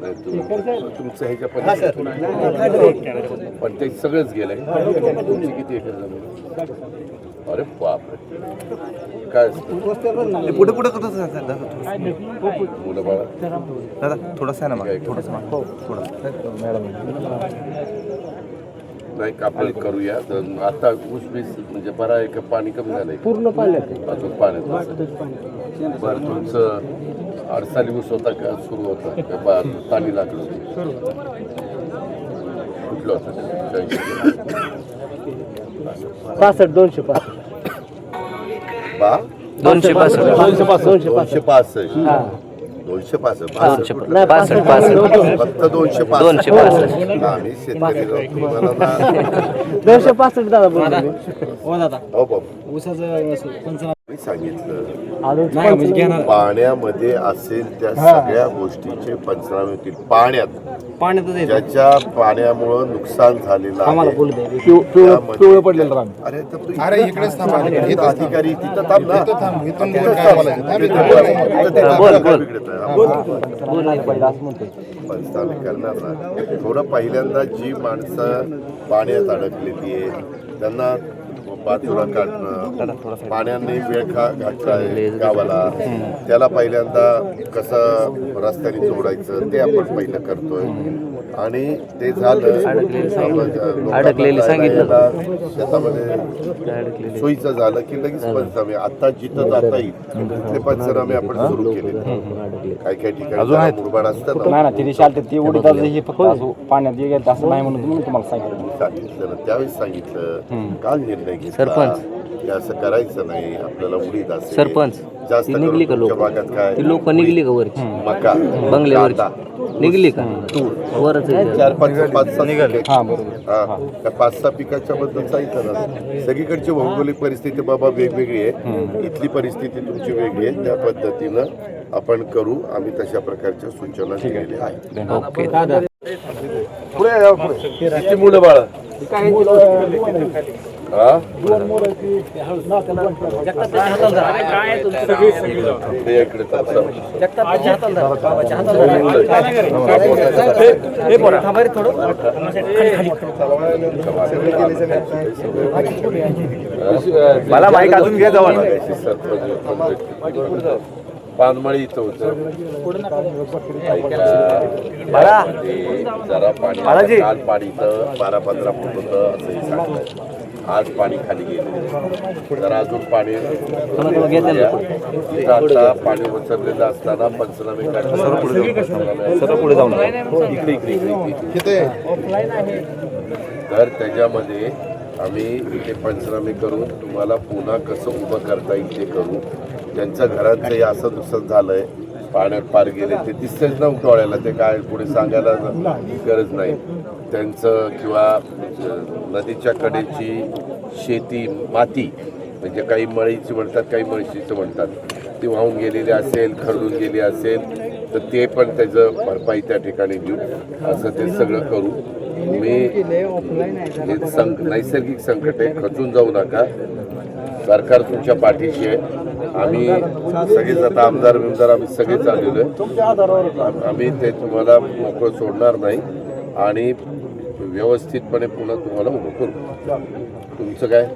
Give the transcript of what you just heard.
तुमचं ह्याच्या पलीकडे पण ते सगळंच गेलंय तुमची किती एकर जमीन अरे बापरे काय असतं पुढे पुढे कसं सांग दादा मुलं बाळा दादा थोडंसं आहे ना मग थोडंसं माग. हो, थोडं नाही कापड करूया तर आता ऊस बीस म्हणजे बरा आहे का पाणी कमी झालंय पूर्ण पाण्यात अजून पाण्यात बरं तुमचं अडसाली ऊस होता का सुरू होता का बा पाणी लागलं होतं कुठलं होतं पासष्ट दोनशे पासष्ट बा दोनशे पासष्ट दोनशे पासष्ट दोनशे दोनशे पासष्ट हा दोनशे पासष्ट. दोनशे कुठलं? नाही पासष्ट पासष्ट. फक्त दोनशे पासष्ट. दोनशे पासष्ट. आम्ही शेतकरी राव, तुम्हाला ना- दोनशे पासष्ट दादा बोलतो मी. हो दादा. बाबू ऊसाचं पंचनामा मी सांगितलं म्हणजे पाण्यामध्ये असेल त्या सगळ्या गोष्टीचे पंचनामे होतील. पाण्यात. ज्याच्या पाण्यामुळं नुकसान झालेलं अरे इकडेच अधिकारी तिथं थांब ना. पंचनामे करणार ना. थोडं पहिल्यांदा जी माणसं पाण्यात अडकलेली आहे त्यांना बाजूला काढणं पाण्याने वेळ खा घातलाय गावाला. त्याला पहिल्यांदा कसं रस्त्याने जोडायचं ते आपण पहिलं करतोय. आणि ते झालं अडकलेली सांगितलं. यायला शेतामध्ये सोयीचं झालं की लगेच पंचनामे आता जिथं जाता येईल तिथले पंचनामे आपण सुरू केले. काही काही ठिकाणी मुरबाड असतं ना. नाही ना तिथे चालते ती उडीत हे फक्त असं पाण्यात गेलं असं नाही म्हणून तुम्ही तुम्हाला सांगितलं. सांगितलं त्यावेळेस सांगितलं. काल निर्णय घेतला. सरपंच. की असं करायचं नाही आपल्याला उडीत असेल सरपंच जास्त ती निघली का करून लोक? भागात काय? ती लोक निघली का वरची? मका बंगल्यावरची. निघली का? वरच आहे. चार पाच पाच सहा निघाले. हा बरोबर. हा त्या पाच सहा पिकाच्या बद्दल सांगितलं ना. सगळीकडची भौगोलिक परिस्थिती बाबा वेगवेगळी आहे. इथली परिस्थिती तुमची वेगळी आहे. त्या पद्धतीनं आपण करू. आम्ही तशा प्रकारच्या सूचना दिलेल्या आहेत. ओके. पुढे या, पुढे. किती मुलं बाळ. मला माईक अजून घे जवळ. पानमळी इथं होतं. जरा पाणी. काल पाणी इथं बारा पंधरा फूट होतं असंही सांगताय आज पाणी खाली गेले. जरा अजून पाणी इथं आता पाणी ओसरलेलं असताना पंचनामे पुढे जाऊ नका इकडे इकडे इकडे इकडे तर त्याच्यामध्ये आम्ही इथे पंचनामे करून तुम्हाला पुन्हा कसं उभं करता येईल ते करू. ज्यांच्या घरात हे असं नुकसान झालंय. पाण्यात पार गेले ते दिसतेच ना डोळ्याला. ते काय पुढे सांगायला गरज नाही. त्यांचं किंवा म्हणजे नदीच्या कडेची शेती माती म्हणजे काही मळीची म्हणतात काही मळशीचं म्हणतात ती वाहून गेलेली असेल खरडून गेली असेल तर ते पण त्याचं भरपाई त्या ठिकाणी देऊ. असं ते सगळं करू. मी हे सं नैसर्गिक संकट आहे खचून जाऊ नका. सरकार तुमच्या पाठीशी आहे. आम्ही सगळेच आता आमदार बिमदार आम्ही सगळेच आलेलो आहे. आम- आम्ही. ते तुम्हाला मोकळं सोडणार नाही आणि व्यवस्थितपणे पुन्हा तुम्हाला उभं करू. तुमचं काय?